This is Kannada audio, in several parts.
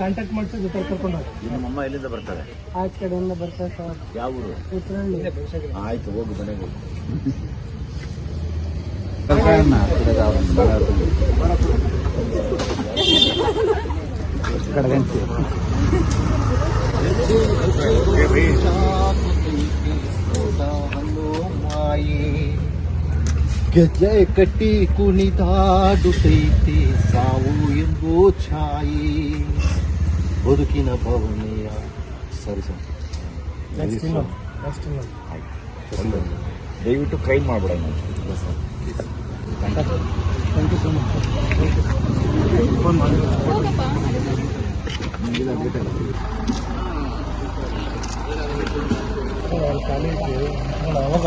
ಕಾಂಟ್ಯಾಕ್ಟ್ ಮಾಡ್ಸಿ ಜೊತೆ ಕರ್ಕೊಂಡು ಹೋಗಿ. ನಿಮ್ಮಮ್ಮ ಎಲ್ಲಿಂದ ಬರ್ತಾರೆ? ಆ ಕಡೆಯಿಂದ ಬರ್ತಾರೆ ಸರ್. ಯಾವ ಊರು? ಉತ್ತರಹಳ್ಳಿ ಆಯ್ತು ಹೋಗು ಮನೆಗೆ ಹೋಗು. ಗೆಜ್ಜೆ ಕಟ್ಟಿ ಕುಣಿದಾಡುತ್ತೈತಿ ಸಾವು ಎಂಬೋ ಛಾಯಿ. ಬದುಕಿನ ಭವನೆಯ ಸರಿ ಸರ್. ನೆಕ್ಸ್ಟ್ ಇನ್ನೊಂದು ನೆಕ್ಸ್ಟ್ ಇನ್ನೊಂದು. ದಯವಿಟ್ಟು ಕೈ ಮಾಡ್ಬೇಡ thank you so much phone ಮಾಡಿ ಖಾಲಿ ಐತಿ ನೋಡು, ಅವಾಗ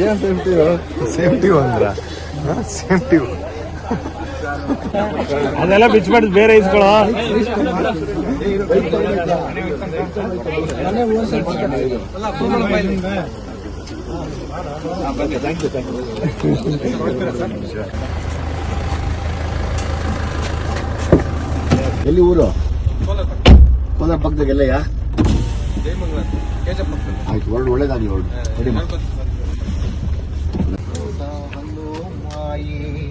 ಏನ್ ಸೇಫ್ಟಿ ಸೇಫ್ಟಿ ಅಂದ್ರ? ಸೇಫ್ಟಿ ಅದೆಲ್ಲ ಬಿಚ್ಬಾರ್ದು ಬೇರೆ ಇಸ್ಕೊಳ್ಳೋ ಎಲ್ಲಿ ಊರು? ಕೋಲಾರ ಪಕ್ಕದಾಗೆಲ್ಲಯ್ಯ ಆಯ್ತು ಹೊರಡು ಒಳ್ಳೇದಾಗಿ ಹೊರಡು ರೆಡಿ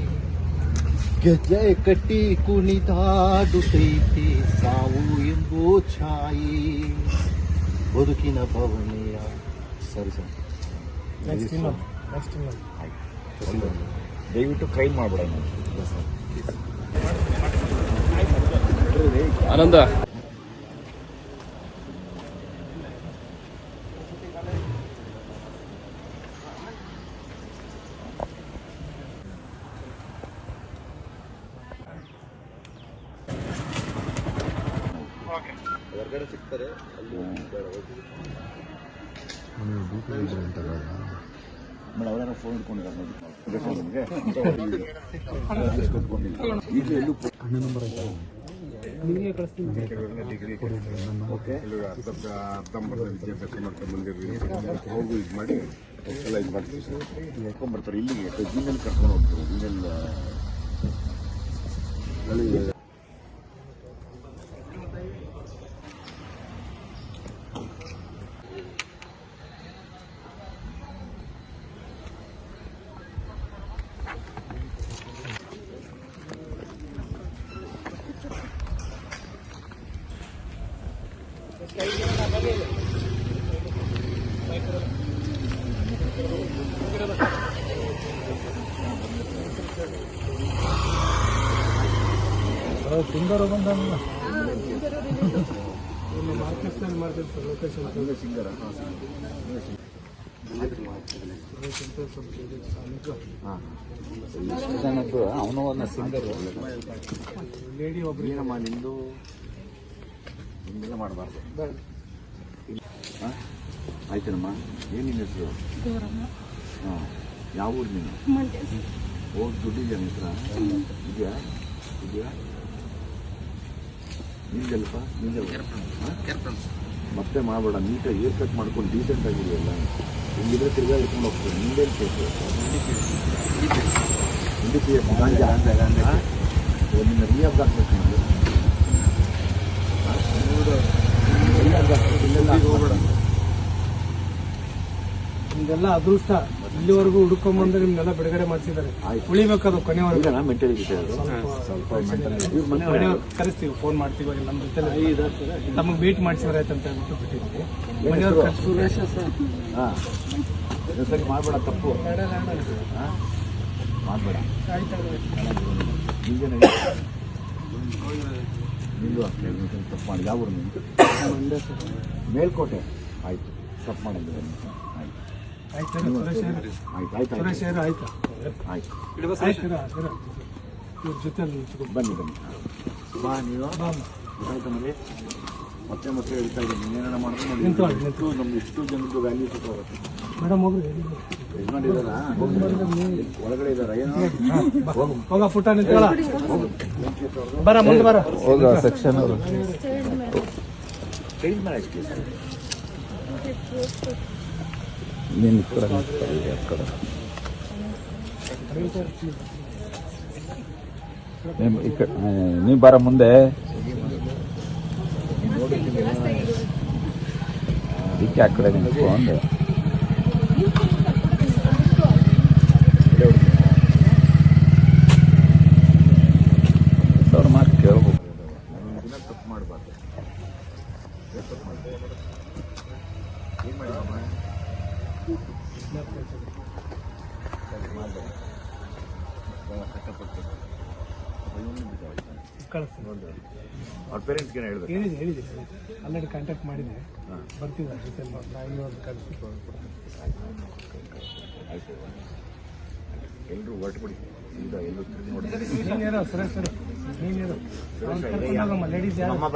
ಗೆಜ್ಜೆ ಕಟ್ಟಿ ಕುಣಿದಾಡುತ್ತೈತಿ ಸಾವು ಎಂಬೋ ಛಾಯಿ. ಬದುಕಿನ ಭವನೆಯ ಸರಿ ಸರ್. ನೆಕ್ಸ್ಟ್ ಇನ್ನೊಂದು ನೆಕ್ಸ್ಟ್ ಇನ್ನೊಂದು. ದಯವಿಟ್ಟು ಕೈ ಮಾಡ್ಬೇಡ ಆನಂದ. ಹೊರಗಡೆ ಸಿಗ್ತಾರೆ ಅಲ್ಲಿ ಮೇಡಮ್ ಅವರೇನೋ ಫೋನ್ ಇಟ್ಕೊಂಡಿದ್ದಾರೆ ನೋಡಿ. ಈಗ ಎಲ್ಲೂ ಹೋಗು ಇದು ಮಾಡಿ ಎಲ್ಲ ಇದು ಮಾಡ್ತೀವಿ ಸರ್ ಇಲ್ಲಿಗೆ ಜೀನಲ್ಲಿ ಕರ್ಕೊಂಡು ಹೋಗ್ತಾರೆ ಜಿನಲ್ಲಿ ಮಾರ್ಕೆಟ್ನಲ್ಲಿ ಮಾಡ್ತೀವಿ ಸರ್ ಲೊಕೇಶನ್ ಸಿಂಗರ ಅವನು ಒಂದು ಸಿಂಗರ್ ಲೇಡಿ ಒಬ್ರು ಏನಮ್ಮ ನಿಂದು ಮಾಡಬಾರ್ದು ಆಯ್ತೇನಮ್ಮ? ಏನು ನಿನ್ನ ಹೆಸರು? ಹಾಂ ಯಾವ ಊರು ನೀನು? ಹೋಗಿ ದುಡ್ಡಿದ್ಯಾ ನಿನ್ನ ಹತ್ರ? ಇದೆಯಾ? ಇದೆಯಾ? ನಿಂದೆಲ್ಪ ನಿಂದೆಲ್ಲ? ಮತ್ತೆ ಮಾಡಬೇಡ ನೀಟಾಗಿ ಏರ್ ಕಟ್ ಮಾಡ್ಕೊಂಡು ಡೀಸೆಂಟ್ ಆಗಿದೆಯಲ್ಲ ಹಿಂಗಿದ್ರೆ ತಿರ್ಗಾ ಇಟ್ಕೊಂಡು ಹೋಗ್ತೀನಿ. ನಿಂದೇನು ಕೇಸು ಹಿಂದಿ ಪಿ ಎಫ್ ಗಾಂಜಾ ನಿನ್ನ ರಿಯಾಬ್ ಹಾಕ್ಬೇಕು ನಿಂದು ನಿಮ್ದೆಲ್ಲ ಅದೃಷ್ಟ. ಇಲ್ಲಿವರೆಗೂ ಹುಡ್ಕೊಂಬಂದು ನಿಮ್ನೆಲ್ಲ ಬಿಡುಗಡೆ ಮಾಡಿಸಿದ್ದಾರೆ. ಉಳಿಬೇಕದು ಕೊನೆವರೆಗೂ. ಕರೆಸ್ತೀವಿ ಫೋನ್ ಮಾಡ್ತೀವಿ ನಮ್ಮ ಜೊತೆ ನಮಗೆ ಮೀಟ್ ಮಾಡಿಸಿದ್ರೆ ಆಯ್ತು ಅಂತ ಹೇಳ್ಬಿಟ್ಟು ಬಿಟ್ಟಿದ್ವಿ ಮನೆಯವ್ರು ಸುರೇಶ ಸರ್. ಮಾಡಬೇಡ ತಪ್ಪು. ಹಾಂ? ಮಾಡಬೇಡ. ನಿಂದು ಅಷ್ಟೇ ತಪ್ಪು ಮಾಡಿ ಯಾವ ನಿಂದು ಮೇಲ್ಕೋಟೆ. ಆಯಿತು ತಪ್ಪು ಮಾಡಿದ್ರೆ ಆಯ್ತು. ಆಯ್ತು ಆಯ್ತು ಆಯ್ತು ಆಯ್ತು. ಆಯ್ತಾ? ಆಯ್ತು. ಇವ್ರ ಜೊತೆ. ಬನ್ನಿ ಬನ್ನಿ. ಬಾ ನೀವು ಆಯ್ತಾ ಮತ್ತೆ ಮತ್ತೆ ಹೇಳ್ತಾ ಇದ್ದೀನಿ. ಏನೇನ ಮಾಡಿದ್ರೆ ನೋಡಿ. ನಿಂತ್ಕೊಳ್ಳಿ, ಎಷ್ಟು ನಮ್ಗೆ ಎಷ್ಟು ಜನದ್ದು ವ್ಯಾಲ್ಯೂ ಸಿಕ್ಕೋಗುತ್ತೆ ಮೇಡಮ್ ಒಳಗಡೆ ಇದಾರ? ಏನು? ಹೋಗು. ಹೋಗ ಪುಟ್ಟ ನಿಂತ್ಕೊಳ್ಳ. ಬರ ಮುಂದೆ ಬರ. ಚೇಂಜ್ ಮಾಡಿ ಕೇಸ್ ನೀವು ಬರ ಮುಂದೆ. ಇದಕ್ಕೆ ಆ ಕಡೆ ನಿಂತ್ಕೊಂಡು. ಅವ್ರ ಮಾತು ದಿನ ತಪ್ಪು ಮಾಡಬಾರ್ದು ತಪ್ಪು ಮಾಡ್ತೀನಿ ಏನು ಮಾಡಿದಮ್ಮ ಕಷ್ಟಪಟ್ಟು ಕಳಿಸ್ತೀನಿ. ಅವ್ರ ಪೇರೆಂಟ್ಸ್ಗೆ ಹೇಳ್ಬೇಕು? ಹೇಳಿದೆ ಹೇಳಿದೆ. ಆಲ್ರೆಡಿ ಕಾಂಟ್ಯಾಕ್ಟ್ ಮಾಡಿದೆ. ಜೊತೆ ಇವಾಗ ಕಳಿಸಿ ಆಯ್ತು. ಎಲ್ಲರೂ ಹೊರಟುಬಿಡಿ ಈಗ ಎಲ್ಲರೂ ತಿರುಗಿ ನೋಡಿ ನೀನೇರೋ ಸುರೇಶ್ ಸರ್ ನೀನೇರೋ ಲೇಡೀಸ್ ಯಾರು? ಅಮ್ಮ